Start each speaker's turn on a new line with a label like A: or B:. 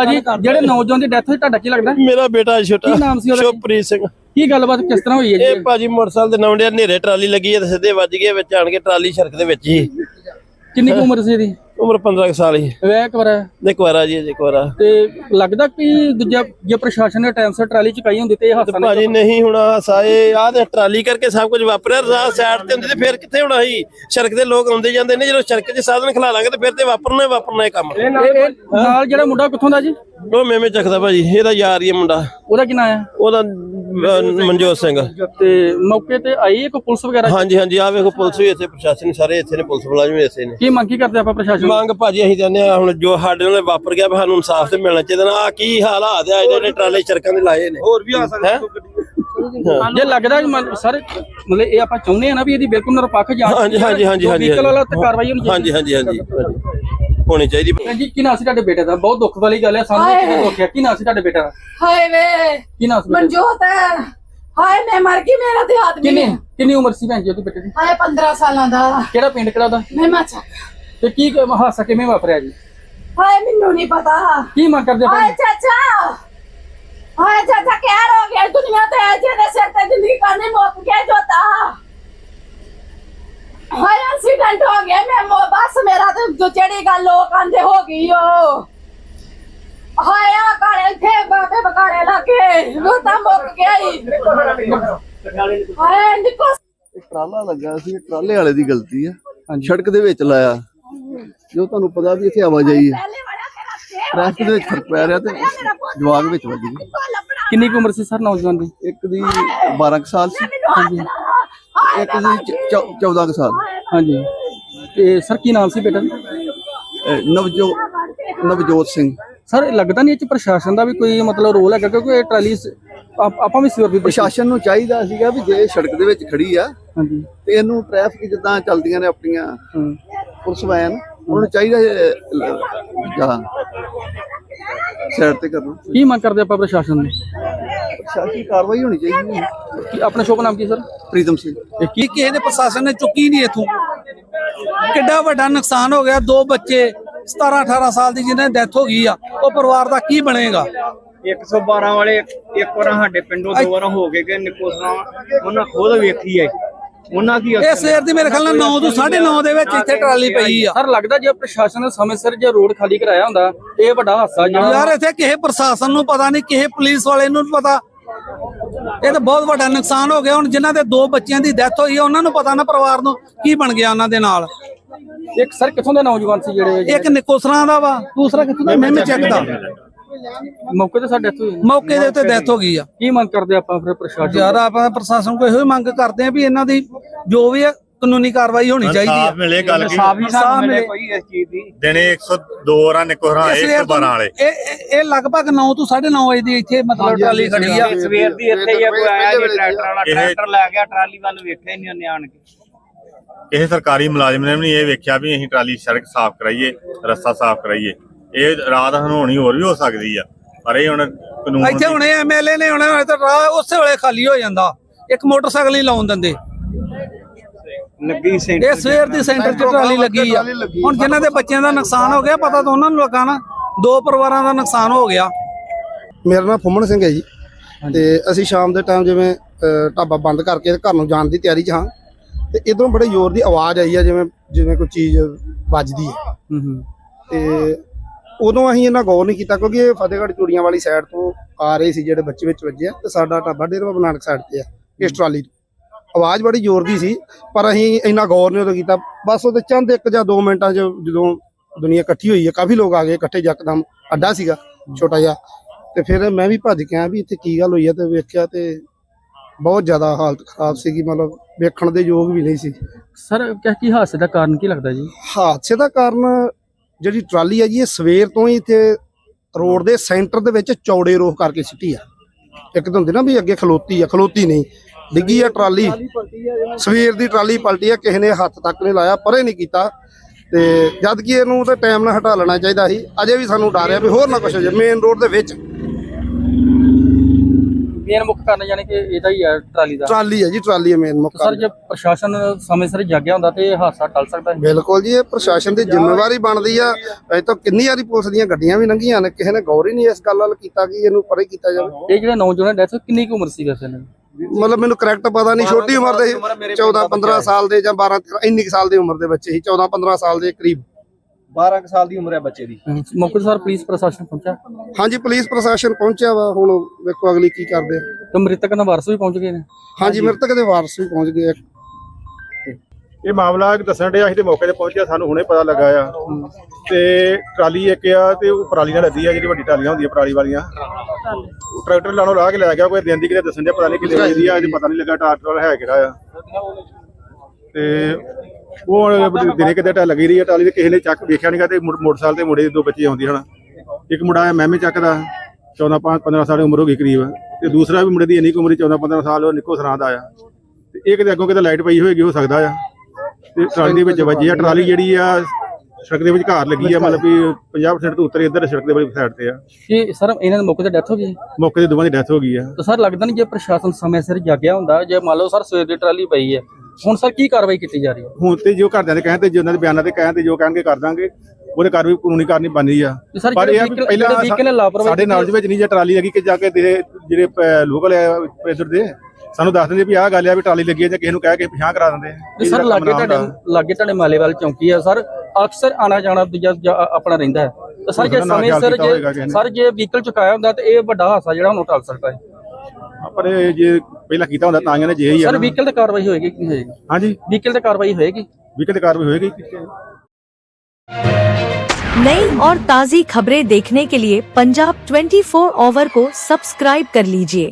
A: ਭਾਜੀ ਜਿਹੜੇ ਨੌਜਵਾਨ ਦੀ ਡੈਥ ਹੋਈ ਤੁਹਾਡਾ ਕੀ ਲੱਗਦਾ?
B: ਮੇਰਾ ਬੇਟਾ ਛੋਟਾ
A: ਕੀ ਨਾਮ ਸੀ ਉਹਦਾ?
B: ਸ਼ੁਭਪ੍ਰੀਤ ਸਿੰਘ।
A: ਕੀ ਗੱਲਬਾਤ ਕਿਸ ਤਰ੍ਹਾਂ ਹੋਈ ਹੈ
B: ਇਹ
A: ਜੀ
B: ਭਾਜੀ ਮੋਟਰਸਾਈਕਲ ਦੇ ਨਵੰਡੇ ਹਨੇਰੇ ਟਰਾਲੀ ਲੱਗੀ ਹੈ ਤੇ ਸਿੱਧੇ ਵੱਜ ਗਏ ਵਿੱਚ ਆਣ ਕੇ ਟਰਾਲੀ ਸੜਕ ਦੇ ਵਿੱਚ ਹੀ।
A: ਕਿੰਨੀ ਕੁ ਉਮਰ ਸੀ ਇਹਦੀ?
B: ਉਮਰ 15 ਕੁ ਸਾਲ ਹੀ।
A: ਵਿਆਹ ਕਰਾ
B: ਇੱਕ ਵਾਰਾ ਜੀ ਇੱਕ ਵਾਰਾ
A: ਤੇ ਲੱਗਦਾ ਕਿ ਦੂਜਾ ਜੇ ਪ੍ਰਸ਼ਾਸਨ ਨੇ ਟਾਈਮ ਸਿਰ ਟਰਾਲੀ ਚੁਕਾਈ ਹੁੰਦੀ ਤੇ ਇਹ ਹਾਦਸਾ
B: ਭਾਜੀ ਨਹੀਂ ਹੋਣਾ ਸਾਏ ਆਹ ਤੇ ਟਰਾਲੀ ਕਰਕੇ ਸਭ ਕੁਝ ਵਾਪਰਿਆ ਰਾਹ ਸਾਈਡ ਤੇ ਹੁੰਦੀ ਤੇ ਫਿਰ ਕਿੱਥੇ ਹੋਣਾ ਸੀ? ਸੜਕ ਦੇ ਲੋਕ ਆਉਂਦੇ ਜਾਂਦੇ ਨੇ ਜਦੋਂ ਸੜਕ 'ਚ ਸਾਧਨ ਖਲਾ ਲਾਂਗੇ ਤੇ ਫਿਰ ਤੇ ਵਾਪਰਨਾ ਹੀ ਵਾਪਰਨਾ ਇਹ ਕੰਮ।
A: ਨਾਲ ਜਿਹੜਾ ਮੁੰਡਾ ਕਿੱਥੋਂ ਦਾ ਜੀ?
B: ਉਹ ਮੇਵੇਂ ਚੱਕਦਾ ਭਾਜੀ ਇਹਦਾ ਯਾਰ ਹੀ ਹੈ ਮੁੰਡਾ।
A: ਉਹਦਾ ਕੀ ਨਾਂ ਹੈ
B: ਉਹਦਾ ਅਹ, ਮਨਜੋਤ ਸਿੰਘ।
A: ਤੇ ਮੌਕੇ ਤੇ ਆਈ ਇੱਕ ਪੁਲਿਸ ਵਗੈਰਾ?
B: ਹਾਂਜੀ ਹਾਂਜੀ ਆ ਵੇਖੋ ਪੁਲਿਸ ਵੀ ਇੱਥੇ ਪ੍ਰਸ਼ਾਸਨ ਸਾਰੇ ਇੱਥੇ ਨੇ ਪੁਲਿਸ ਮੁਲਾਜ਼ਮ ਵੀ ਇੱਥੇ ਨੇ।
A: ਕੀ ਮੰਗ ਕੀ ਕਰਦੇ ਆਪਾਂ ਪ੍ਰਸ਼ਾਸਨ ਤੋਂ?
B: ਮੰਗ ਭਾਜੀ ਅਸੀਂ ਜਾਂਦੇ ਆ ਹੁਣ ਜੋ ਸਾਡੇ ਨਾਲ ਵਾਪਰ ਗਿਆ ਵੀ ਸਾਨੂੰ ਇਨਸਾਫ ਤੇ ਮਿਲਣਾ ਚਾਹੀਦਾ ਨਾ। ਆ ਕੀ ਹਾਲਾਤ ਆ ਜਿਹੜੇ ਟਰਾਲੇ ਚਰਕਾਂ ਦੇ ਲਾਏ ਨੇ। ਹੋਰ ਵੀ ਆ ਸਕਦਾ
A: ਜੇ ਲੱਗਦਾ ਕਿ ਮਨ- ਸਰ ਮਤਲਬ ਇਹ ਆਪਾਂ ਚਾਹੁੰਦੇ ਆ ਨਾ ਵੀ ਇਹਦੀ ਬਿਲਕੁਲ ਨਿਰਪੱਖ ਜਾਂਚ
B: ਹਾਂਜੀ ਹਾਂਜੀ ਹਾਂਜੀ ਹਾਂਜੀ
A: vehicle ਵਾਲਾ ਤੇ ਕਾਰਵਾਈ ਹੋਣੀ ਚਾਹੀਦੀ।
B: ਹਾਂਜੀ ਹਾਂਜੀ ਹਾਂਜੀ। ਹੋਣੀ ਚਾਹੀਦੀ।
A: ਭੈਣ ਜੀ ਕੀ ਨਾਂ ਸੀ ਤੁਹਾਡੇ ਬੇਟੇ ਦਾ? ਬਹੁਤ ਦੁੱਖ ਵਾਲੀ ਗੱਲ ਹੈ ਸਾਨੂੰ ਕਿਵੇਂ ਦੁੱਖ ਹੈ ਕੀ ਨਾਂ ਸੀ ਤੁਹਾਡੇ ਬੇਟੇ ਦਾ?
C: ਹਾਏ ਵੇ
A: ਕੀ ਨਾਂ ਸੀ ਬੇਟੇ ਦਾ?
C: ਮਨਜੋਤ ਹਾਏ ਮੈਂ ਮਰ ਗਈ ਮੇਰਾ ਤੇ ਆਦਮੀ
A: ਕਿੰਨੀ ਕਿੰਨੀ ਉਮਰ ਸੀ ਭੈਣ ਜੀ ਉਹਦੇ ਬੇਟੇ ਦੀ?
C: ਹਾਏ 15 ਸਾਲਾਂ ਦਾ।
A: ਕਿਹੜਾ ਪਿੰਡ ਕਿਹੜਾ ਉਹਦਾ?
C: ਮੈਂ ਮਾਚਾ
A: ਤੇ ਕੀ ਹਾਦਸਾ ਕਿਵੇਂ ਵਾਪਰਿਆ ਜੀ?
C: ਹਾਏ ਮੈਨੂੰ ਨਹੀਂ ਪਤਾ।
A: ਕੀ ਮੰਗ ਕਰਦੇ
C: ਹਾਏ ਚਾਚਾ ਹਾਏ ਚਾਚਾ ਕਹਿਰ ਹੋ ਗਿਆ ਦੁਨੀਆ ਤੇ ਜਿਹਦੇ ਸਿਰ ਤੇ ਜ਼ਿੰਦਗੀ ਕਰਨੀ ਮੁੱਕ ਗਿਆ ਜੋਤਾ ਹਾਏ ਐਕਸੀਡੈਂਟ ਹੋ ਗਿਆ ਮੈਂ ਮੋ ਬਸ ਮੇਰਾ ਜਿਹੜੀ ਗੱਲ ਲੋਕ ਆਂਦੇ ਹੋ ਗਈ ਓ। ਹਾਏ ਆ ਕਾਲੇ ਇੱਥੇ ਬਾਬੇ ਬਕਾਲੇ ਲੱਗੇ। ਉਹ ਤਾਂ ਮੁੱਕ ਗਿਆ ਹੀ ਹਾਏ ਨਿਕੋ
D: ਇਹ ਟਰਾਲਾ ਲੱਗਾ ਸੀ ਇਹ ਟਰਾਲੇ ਵਾਲੇ ਦੀ ਗਲਤੀ ਆ।
A: ਹਾਂਜੀ।
D: ਸੜਕ ਦੇ ਵਿੱਚ ਲਾਇਆ। ਜੋ ਤੁਹਾਨੂੰ ਪਤਾ ਵੀ ਇੱਥੇ ਆਵਾਜਾਈ ਹੈ ਟ੍ਰੈਫਿਕ ਦੇ ਵਿੱਚ ਫ਼ਰਕ ਪੈ ਰਿਹਾ ਤੇ ਜਵਾਗ ਵਿੱਚ ਵੱਜ ਗਈ।
A: ਕਿੰਨੀ ਕੁ ਉਮਰ ਸੀ ਸਰ ਨੌਜਵਾਨ ਦੀ?
D: ਇੱਕ ਦੀ 12 ਕੁ ਸਾਲ ਸੀ।
C: ਲਾ।
D: ਇੱਕ ਦੀ 14 ਕੁ ਸਾਲ।
A: ਹਾਂਜੀ। ਤੇ ਸਰ ਕੀ ਨਾਮ ਸੀ ਬੇਟਾ?
D: ਨਵਜੋ ਨਵਜੋਤ ਸਿੰਘ।
A: ਸਰ ਇਹ ਲੱਗਦਾ ਨਹੀਂ ਇਹ ਚ ਪ੍ਰਸ਼ਾਸਨ ਦਾ ਵੀ ਕੋਈ ਮਤਲਬ ਰੋਲ ਹੈਗਾ ਕਿਉਂਕਿ ਇਹ ਟਰਾਲੀ ਸ- ਆਪ- ਆਪਾਂ ਵੀ ਸਿਰ ਦੀ
D: ਪ੍ਰਸ਼ਾਸਨ ਨੂੰ ਚਾਹੀਦਾ ਸੀਗਾ ਵੀ ਜੇ ਸੜਕ ਦੇ ਵਿੱਚ ਖੜੀ ਆ
A: ਹਾਂਜੀ।
D: ਤੇ ਇਹਨੂੰ ਟ੍ਰੈਫਿਕ ਜਿੱਦਾਂ ਚੱਲਦੀਆਂ ਨੇ ਆਪਣੀਆਂ। ਪੁਲਿਸ ਵੈਨ ਉਹਨਾਂ ਨੂੰ ਚਾਹੀਦਾ ਜਾਂ ਸਾਈਡ ਤੇ ਕਰਨਾ।
A: ਕੀ ਮੰਗ ਕਰਦੇ ਆਪਾਂ ਪ੍ਰਸ਼ਾਸਨ ਨੂੰ?
D: ਪ੍ਰਸ਼ਾਸਨੀ ਕਾਰਵਾਈ ਹੋਣੀ ਚਾਹੀਦੀ ਹੈ।
A: ਕੀ ਆਪਣਾ ਸ਼ੁਭ ਨਾਮ ਕੀ ਸਰ?
D: ਪ੍ਰੀਤਮ ਸਿੰਘ।
A: ਇਹ ਕੀ
E: ਕੀ ਕਿਸੇ ਨੇ ਪ੍ਰਸ਼ਾਸਨ ਨੇ ਚੁੱਕੀ ਨਹੀਂ ਇਥੋਂ। ਕਿੱਡਾ ਵੱਡਾ ਨੁਕਸਾਨ ਹੋ ਗਿਆ ਦੋ ਬੱਚੇ 17 18 ਸਾਲ ਦੀ ਜਿਹਨਾਂ ਦੀ ਡੈਥ ਹੋ ਗਈ ਆ ਉਹ ਪਰਿਵਾਰ ਦਾ ਕੀ ਬਣੇਗਾ?
F: 112 ਵਾਲੇ ਇੱਕ ਵਾਰ ਸਾਡੇ ਪਿੰਡੋਂ ਦੋ ਵਾਰ ਹੋ ਗਏ ਕਿ ਨਿਕੋਸਰਾ ਉਹਨਾਂ ਖੁਦ ਵੇਖੀ ਹੈ ਉਹਨਾਂ ਕੀ
E: ਇਹ ਸਵੇਰ ਦੀ ਮੇਰੇ ਖਿਆਲ ਨਾਲ 9 ਤੋਂ 9:30 ਦੇ ਵਿੱਚ ਇੱਥੇ ਟਰਾਲੀ ਪਈ ਆ।
A: ਸਰ ਲੱਗਦਾ ਜੇ ਪ੍ਰਸ਼ਾਸਨ ਨੇ ਸਮੇਂ ਸਿਰ ਜੇ ਰੋਡ ਖਾਲੀ ਕਰਾਇਆ ਹੁੰਦਾ ਇਹ ਵੱਡਾ ਹਾਦਸਾ ਜਿਹੜਾ
E: ਯਾਰ ਇੱਥੇ ਕਿਸੇ ਪ੍ਰਸ਼ਾਸਨ ਨੂੰ ਪਤਾ ਨਹੀਂ ਕਿਸੇ ਪੁਲਿਸ ਵਾਲੇ ਨੀ ਪਤਾ। ਇਹ ਤਾਂ ਬਹੁਤ ਵੱਡਾ ਨੁਕਸਾਨ ਹੋ ਗਿਆ। ਹੁਣ ਜਿਨ੍ਹਾਂ ਦੇ ਦੋ ਬੱਚਿਆਂ ਦੀ ਡੈਥ ਹੋਈ ਆ ਉਹਨਾਂ ਨੂੰ ਪਤਾ ਨਾ ਪਰਿਵਾਰ ਨੂੰ ਕੀ ਬਣ ਗਿਆ ਉਹਨਾਂ ਦੇ ਨਾਲ।
A: ਇੱਕ ਸਰ ਕਿੱਥੋਂ ਦੇ ਨੌਜਵਾਨ ਸੀ ਜਿਹੜੇ
E: ਇੱਕ ਨਿਕੋਸਰਾਂ ਦਾ ਵਾ। ਦੂਸਰਾ ਕਿੱਥੋਂ ਦਾ? ਮੈਂ ਚੈੱਕ ਦਾ।
A: ਮੌਕੇ ਤੇ ਸਾਡੇ ਇੱਥੇ।
E: ਮੌਕੇ ਦੇ ਉੱਤੇ ਡੈਥ ਹੋ ਗਈ ਆ।
A: ਕੀ ਮੰਗ ਕਰਦੇ ਆਪਾਂ ਫਿਰ ਪ੍ਰਸ਼ਾਸਨ
E: ਯਾਰ ਆਪਾਂ ਪ੍ਰਸ਼ਾਸਨ ਕੋਲ ਇਹੋ ਹੀ ਮੰਗ ਕਰਦੇ ਆ ਵੀ ਇਹਨਾਂ ਦੀ ਜੋ ਵੀ ਹੈ ਕਾਨੂੰਨੀ ਕਾਰਵਾਈ ਹੋਣੀ ਚਾਹੀਦੀ
G: ਇਨਸਾਫ
E: ਹੈ
G: ਮਿਲੇ ਗੱਲ ਕੀ?
F: ਸਾਫ਼ ਹੀ
E: ਇਨਸਾਫ
F: ਸਾਨੂੰ ਮਿਲੇ। ਕੋਈ ਇਸ ਚੀਜ਼ ਦੀ।
G: ਦਿਨੇ 102 ਰਾਂ ਨਿਕੋਹਰਾਂ
E: ਇਹ ਸਵੇਰ
G: 112 ਵਾਲੇ
E: ਇਹ ਇਹ- ਇਹ ਲਗਭਗ 9 ਤੋਂ 9:30 ਵਜੇ ਦੀ ਇੱਥੇ ਮਤਲਬ ਟਰਾਲੀ ਖੜੀ ਆ।
F: ਸਵੇਰ ਦੀ ਇੱਥੇ ਹੀ ਆ, ਕੋਈ ਆਇਆ ਨਹੀਂ ਟਰੈਕਟਰ ਵਾਲਾ
G: ਇਹ-
F: ਟਰੈਕਟਰ ਲੈ ਗਿਆ ਟਰਾਲੀ ਵੱਲ ਵੇਖਿਆ ਹੀ ਨਹੀਂ ਉਹਨੇ ਆਣ ਕੇ।
G: ਇਹ ਸਰਕਾਰੀ ਮੁਲਾਜ਼ਮ ਨੇ ਵੀ ਨਹੀਂ ਇਹ ਵੇਖਿਆ ਵੀ ਅਸੀਂ ਟਰਾਲੀ ਸੜਕ ਸਾਫ਼ ਕਰਾਈਏ ਰਸਤਾ ਸਾਫ਼ ਕਰਾਈਏ। ਇਹ ਰਾਤ ਹਨੋਣੀ ਹੋਰ ਵੀ ਹੋ ਸਕਦੀ ਆ ਪਰ ਇਹ ਹੁਣ ਕਾਨੂੰਨ
E: ਇੱਥੇ
G: ਦੀ-
E: ਹੁਣੇ ਐਮਐਲਏ ਨੇ ਹੁਣੇ ਤਾਂ ਰਾਹ ਉਸੇ ਵੇਲੇ ਖਾਲੀ ਹੋ ਜਾਂਦਾ। ਇੱਕ ਮੋਟਰਸਾਈਕਲ ਹੀ ਲਾਉਣ ਦਿੰਦੇ।
F: ਲੱਗੀ
E: ਇਹ
F: ਸੈਂਟਰ
E: ਸਵੇਰ ਦੀ ਸੈਂਟਰ 'ਚ ਟਰਾਲੀ ਲੱਗੀ ਆ। ਹੁਣ ਜਿਨ੍ਹਾਂ ਦੇ ਬੱਚਿਆਂ ਦਾ ਨੁਕਸਾਨ ਹੋ ਗਿਆ ਪਤਾ ਤਾਂ ਉਹਨਾਂ ਨੂੰ ਲੱਗਾ ਨਾ ਦੋ ਪਰਿਵਾਰਾਂ ਦਾ ਨੁਕਸਾਨ ਹੋ ਗਿਆ।
H: ਮੇਰਾ ਨਾਮ ਫੁੰਮਣ ਸਿੰਘ ਹੈ ਜੀ। ਤੇ ਅਸੀਂ ਸ਼ਾਮ ਦੇ ਟਾਈਮ ਜਿਵੇਂ ਢਾਬਾ ਬੰਦ ਕਰਕੇ ਘਰ ਨੂੰ ਜਾਣ ਦੀ ਤਿਆਰੀ 'ਚ ਹਾਂ। ਤੇ ਇਧਰੋਂ ਬੜੇ ਜ਼ੋਰ ਦੀ ਆਵਾਜ਼ ਆਈ ਆ ਜਿਵੇਂ ਜਿਵੇਂ ਕੋਈ ਚੀਜ਼ ਵੱਜਦੀ ਹੈ ਤੇ ਉਦੋਂ ਅਸੀਂ ਇਹਨਾਂ ਗੌਰ ਨਹੀਂ ਕੀਤਾ ਕਿਉਂਕਿ ਇਹ ਫਤਿਹਗੜ੍ਹ ਚੂੜੀਆਂ ਵਾਲੀ ਸਾਈਡ ਤੋਂ ਆ ਰਹੇ ਸੀ ਜਿਹੜੇ ਬੱਚੇ ਵਿੱਚ ਵੱਜੇ ਆ ਤੇ ਸਾਡਾ ਢਾਬਾ ਡੇਰਾ ਬਾਬਾ ਨਾਨਕ ਸਾਈਡ ਤੇ ਆ ਇਸ ਟਰਾਲੀ ਤੋਂ ਆਵਾਜ਼ ਬੜੀ ਜ਼ੋਰ ਦੀ ਸੀ ਪਰ ਅਸੀਂ ਇੰਨਾ ਗੌਰ ਨਹੀਂ ਉਦੋਂ ਕੀਤਾ। ਬਸ ਉਹਦੇ ਚੰਦ ਇੱਕ ਜਾਂ 2 ਮਿੰਟਾਂ 'ਚ ਜਦੋਂ ਦੁਨੀਆ ਇਕੱਠੀ ਹੋਈ ਹੈ ਕਾਫੀ ਲੋਕ ਆ ਗਏ ਇਕੱਠੇ ਯਕਦਮ ਅੱਡਾ ਸੀਗਾ ਛੋਟਾ ਜਿਹਾ। ਤੇ ਫਿਰ ਮੈਂ ਵੀ ਭੱਜ ਕੇ ਆਇਆ ਵੀ ਇੱਥੇ ਕੀ ਗੱਲ ਹੋਈ ਹੈ ਤੇ ਵੇਖਿਆ ਤੇ ਬਹੁਤ ਜ਼ਿਆਦਾ ਹਾਲਤ ਖਰਾਬ ਸੀਗੀ ਮਤਲਬ ਵੇਖਣ ਦੇ ਯੋਗ ਵੀ ਨਹੀਂ ਸੀ।
A: ਸਰ ਕਿਆ ਕੀ ਹਾਦਸੇ ਦਾ ਕਾਰਨ ਕੀ ਲੱਗਦਾ ਜੀ?
H: ਹਾਦਸੇ ਦਾ ਕਾਰਨ ਜਿਹੜੀ ਟਰਾਲੀ ਹੈ ਜੀ ਇਹ ਸਵੇਰ ਤੋਂ ਹੀ ਇੱਥੇ ਰੋਡ ਦੇ ਸੈਂਟਰ ਦੇ ਵਿੱਚ ਚੌੜੇ ਰੋਹ ਕਰਕੇ ਸਿੱਟੀ ਆ। ਇੱਕ ਤਾਂ ਹੁੰਦੀ ਨਾ ਵੀ ਅੱਗੇ ਖਲੋਤੀ ਆ ਖਲੋਤੀ ਨਹੀਂ। ਡਿੱਗੀ ਆ ਟਰਾਲੀ। ਸਵੇਰ ਦੀ ਟਰਾਲੀ ਪਲਟੀ ਆ ਕਿਸੇ ਨੇ ਹੱਥ ਤੱਕ ਨਹੀਂ ਲਾਇਆ ਪਰੇ ਨਹੀਂ ਕੀਤਾ। ਤੇ ਜਦ ਕਿ ਇਹਨੂੰ ਤੇ ਟਾਈਮ ਨਾਲ ਹਟਾ ਲੈਣਾ ਚਾਹੀਦਾ ਸੀ। ਅਜੇ ਵੀ ਸਾਨੂੰ ਡਰ ਆ ਵੀ ਹੋਰ ਨਾ ਕੁਛ ਹੋ ਜਾਏ ਮੇਨ ਰੋਡ ਦੇ ਵਿੱਚ।
A: ਮੇਨ ਮੁੱਖ ਕਾਰਨ ਜਾਨੀ ਕਿ ਇਹਦਾ ਹੀ ਹੈ ਟਰਾਲੀ ਦਾ।
H: ਟਰਾਲੀ ਹੈ ਜੀ ਟਰਾਲੀ ਹੈ ਮੇਨ ਮੁੱਖ
A: ਸਰ ਜੇ ਪ੍ਰਸ਼ਾਸਨ ਸਮੇਂ ਸਿਰ ਜਾਗਿਆ ਹੁੰਦਾ ਤੇ ਇਹ ਹਾਦਸਾ ਟਲ ਸਕਦਾ ਹੈ?
H: ਬਿਲਕੁਲ ਜੀ ਇਹ ਪ੍ਰਸ਼ਾਸਨ ਦੀ ਜ਼ਿੰਮੇਵਾਰੀ ਬਣਦੀ ਆ। ਅਜੇ ਤਾਂ ਕਿੰਨੀ ਵਾਰੀ ਪੁਲਿਸ ਦੀਆਂ ਗੱਡੀਆਂ ਵੀ ਲੰਘੀਆਂ ਨੇ ਕਿਸੇ ਨੇ ਗੌਰ ਹੀ ਨਹੀਂ ਇਸ ਗੱਲ ਵੱਲ ਕੀਤਾ ਕਿ ਇਹਨੂੰ ਪਰੇ ਕੀਤਾ ਜਾਵੇ।
A: ਇਹ ਜਿਹੜੇ ਨੌਜਵਾਨ ਡੈਥ ਕਿੰਨੀ ਕੁ ਉਮਰ ਸੀ ਵੈਸੇ ਇਹਨਾਂ ਦੀ?
H: ਮਤਲਬ ਮੈਨੂੰ ਕਰੈਕਟ ਪਤਾ ਨਹੀਂ ਛੋਟੀ ਉਮਰ ਦੇ 14 15 ਸਾਲ ਦੇ ਜਾਂ 12 13 ਇੰਨੀ ਕੁ ਸਾਲ ਦੀ ਉਮਰ ਦੇ ਬੱਚੇ ਸੀ 14 15 ਸਾਲ ਦੇ ਕਰੀਬ।
F: 12 ਸਾਲ ਦੀ ਉਮਰ ਹੈ ਬੱਚੇ ਦੀ।
A: ਮੌਕੇ ਸਰ ਪੁਲਿਸ ਪ੍ਰਸ਼ਾਸਨ ਪਹੁੰਚਾ
H: ਹਾਂਜੀ ਪੁਲਿਸ ਪ੍ਰਸ਼ਾਸਨ ਪਹੁੰਚਿਆ ਵਾ ਹੁਣ ਵੇਖੋ ਅਗਲੀ ਕੀ ਕਰਦੇ ਆ।
A: ਤੇ ਮ੍ਰਿਤਕ ਦਾ ਵਾਰਸ ਵੀ ਪਹੁੰਚ ਗਏ ਨੇ?
H: ਹਾਂਜੀ ਮ੍ਰਿਤਕ ਦੇ ਵਾਰਸ ਵੀ ਪਹੁੰਚ ਗਏ ਆ।
I: ਇਹ ਮਾਮਲਾ ਦੱਸਣ ਡਿਆ ਅਸੀਂ ਤੇ ਮੌਕੇ ਤੇ ਪਹੁੰਚਿਆ, ਸਾਨੂੰ ਹੁਣੇ ਪਤਾ ਲੱਗਾ ਆ। ਤੇ ਟਰਾਲੀ ਇੱਕ ਆ ਤੇ ਉਹ ਪਰਾਲੀ ਨਾਲ ਲੱਦੀ ਆ, ਜਿਹੜੀ ਵੱਡੀ ਟਰਾਲੀਆਂ ਹੁੰਦੀਆਂ ਪਰਾਲੀ ਵਾਲੀਆਂ। ਉਹ ਟਰੈਕਟਰ ਲਾਣੋ ਲਾ ਕੇ ਲੈ ਗਿਆ, ਕੋਈ ਦਿਨ ਦੀ ਕਿਤੇ ਦੱਸਣ ਡਿਆ, ਪਤਾ ਨਹੀਂ ਕਿੰਨੇ ਵਜੇ ਆ, ਅਜੇ ਪਤਾ ਨਹੀਂ ਲੱਗਾ ਟਰੈਕਟਰ ਹੈ ਕਿਹੜਾ ਆ। ਤੇ ਉਹ ਦਿਨੇ ਕਿਤੇ ਟਾ ਲੱਗੀ ਰਹੀ ਆ ਟਰਾਲੀ ਤੇ ਕਿਸੇ ਨੇ ਚੱਕ ਵੇਖਿਆ ਨਹੀਂਗਾ ਤੇ ਮੁੜ- ਮੋਟਰਸਾਈਕਲ ਤੇ ਮੁੰਡੇ, ਦੇ ਦੋ ਬੱਚੇ ਆਉਂਦੇ ਹਨ। ਇੱਕ ਮੁੰਡਾ ਆ ਮਹਿਮੇ ਚੱਕ ਦਾ 14 15 ਸਾਲ ਦੀ ਉਮਰ ਹੋ ਗਈ ਕਰੀਬ। ਤੇ ਦੂਸਰਾ ਵੀ ਮੁੰਡੇ ਦੀ ਇੰਨੀ ਕੁ ਉਮਰ 14 15 ਸਾਲ, ਉਹ ਨਿੱਕੋ ਸਰਾਂ ਦਾ ਆ ਤੇ ਇਹ ਕਿਤੇ ਅੱਗੋਂ ਕਿਤੇ ਲਾਈਟ ਪਈ ਹੋਏਗੀ, ਹੋ ਸਕਦਾ ਆ। ਤੇ ਟਰਾਲੀ ਦੇ ਵਿੱਚ ਵੱਜੀ ਆ ਟਰਾਲੀ ਜਿਹੜੀ ਆ ਸੜਕ ਦੇ ਵਿਚਕਾਰ ਲੱਗੀ ਆ ਮਤਲਬ ਵੀ 50% ਤੋਂ ਉੱਤਰ ਇੱਧਰ ਸੜਕ ਦੇ ਵਾਲੀ ਸਾਈਡ ਤੇ ਆ।
A: ਕਿ ਸਰ ਇਹਨਾਂ ਦੇ ਮੌਕੇ ਤੇ ਡੈਥ ਹੋ ਗਈ?
I: ਮੌਕੇ ਤੇ ਦੋਵਾਂ ਦੀ ਡੈਥ ਹੋ ਗਈ ਆ।
A: ਤਾਂ ਸਰ ਲੱਗਦਾ ਨਹੀਂ ਜੇ ਪ੍ਰਸ਼ਾਸਨ ਸਮੇਂ ਸਿਰ ਜਾਗਿਆ ਹੁੰਦਾ ਜੇ ਮੰਨ ਲਓ ਸਰ ਸਵੇਰ ਦੀ ਟਰਾਲੀ ਪਈ ਹੈ ਹੁਣ ਸਰ ਕੀ ਕਾਰਵਾਈ ਕੀਤੀ ਜਾ ਰਹੀ ਹੈ?
I: ਹੁਣ ਤੇ ਜੋ ਘਰਦਿਆਂ ਦੇ ਕਹਿਣ ਤੇ ਜੋ ਉਹਨਾਂ ਦੇ ਬਿਆਨਾਂ ਤੇ ਕਹਿਣ ਤੇ ਜੋ ਕਹਿਣਗੇ ਕਰ ਦਾਂਗੇ। ਉਹਦੇ ਕਾਰਵਾਈ ਕਾਨੂੰਨੀ ਕਾਰਨੀ ਬਣਨੀ ਆ। ਪਰ ਇਹ ਪਹਿਲਾਂ ਸਾਡੇ ਨਾਲ ਦੇ ਵਿੱਚ ਨਹੀਂ ਜੇ ਟਰਾਲੀ ਲੱਗੀ ਕਿ ਜਾ ਕੇ ਦੇ ਜਿਹੜੇ ਲੋਕਲ ਪ੍ਰੈਸ਼ਰ ਦੇ ਸਾਨੂੰ ਦੱਸ ਦਿੰਦੇ ਵੀ ਆਹ ਗੱਲ ਆ ਵੀ ਟਰਾਲੀ ਲੱਗੀ ਆ ਜਾਂ ਕਿਸੇ ਨੂੰ ਕਹਿ ਕੇ ਪਿਛਾਂ ਕਰਾ ਦਿੰਦੇ
A: ਤੇ
I: ਇਹ
A: ਸਰ
I: ਜਿਹੜਾ ਕੰਮ
A: ਲਾਗੇ
I: ਨਾ
A: ਤੁਹਾਡੇ
I: ਹੁੰਦਾ।
A: ਲਾਗੇ ਤੁਹਾਡੇ ਮਾਲੇਵਾਲ ਚੌਂਕੀ ਹੈ ਸਰ ਅਕਸਰ ਆਣਾ ਜਾਣਾ ਦੂਜਾ ਜਾ- ਆਪਣਾ ਰਹਿੰਦਾ ਹੈ ਤਾਂ ਸਰ ਜੇ
I: ਉਹਦਾ ਨਾਲ
A: ਸਮੇਂ
I: ਖਿਆਲ
A: ਸਿਰ
I: ਕੀਤਾ ਹੋਏਗਾ ਕਿਸੇ
A: ਜੇ
I: ਨੇ।
A: ਸਰ ਜੇ ਵਹੀਕਲ ਚੁਕਾਇਆ ਹੁੰਦਾ ਤੇ ਇਹ ਵੱਡਾ ਹਾਦਸਾ ਜਿਹੜਾ ਹੁਣ ਟਲ ਸਕਦਾ ਹੈ
I: ਪਰ ਇਹ ਜੇ ਪਹਿਲਾਂ ਕੀਤਾ ਹੁੰਦਾ ਤਾਂ ਇਹਨੇ ਜੇ ਹੀ ਆ
A: ਸਰ
I: ਨਾ।
A: ਵਹੀਕਲ ਤੇ ਕਾਰਵਾਈ ਹੋਏਗੀ ਕਿ ਨਹੀਂ ਹੋਏਗੀ
I: ਹਾਂਜੀ
A: ਵਹੀਕਲ ਤੇ ਕਾਰਵਾਈ ਹੋਏਗੀ
I: ਵੀਕਲ ਤੇ ਕਾਰਵਾਈ ਹੋਏਗੀ
J: नई और ताज़ी खबरें देखने के लिए पंजाब 24 ओवर को सब्सक्राइब कर लीजिए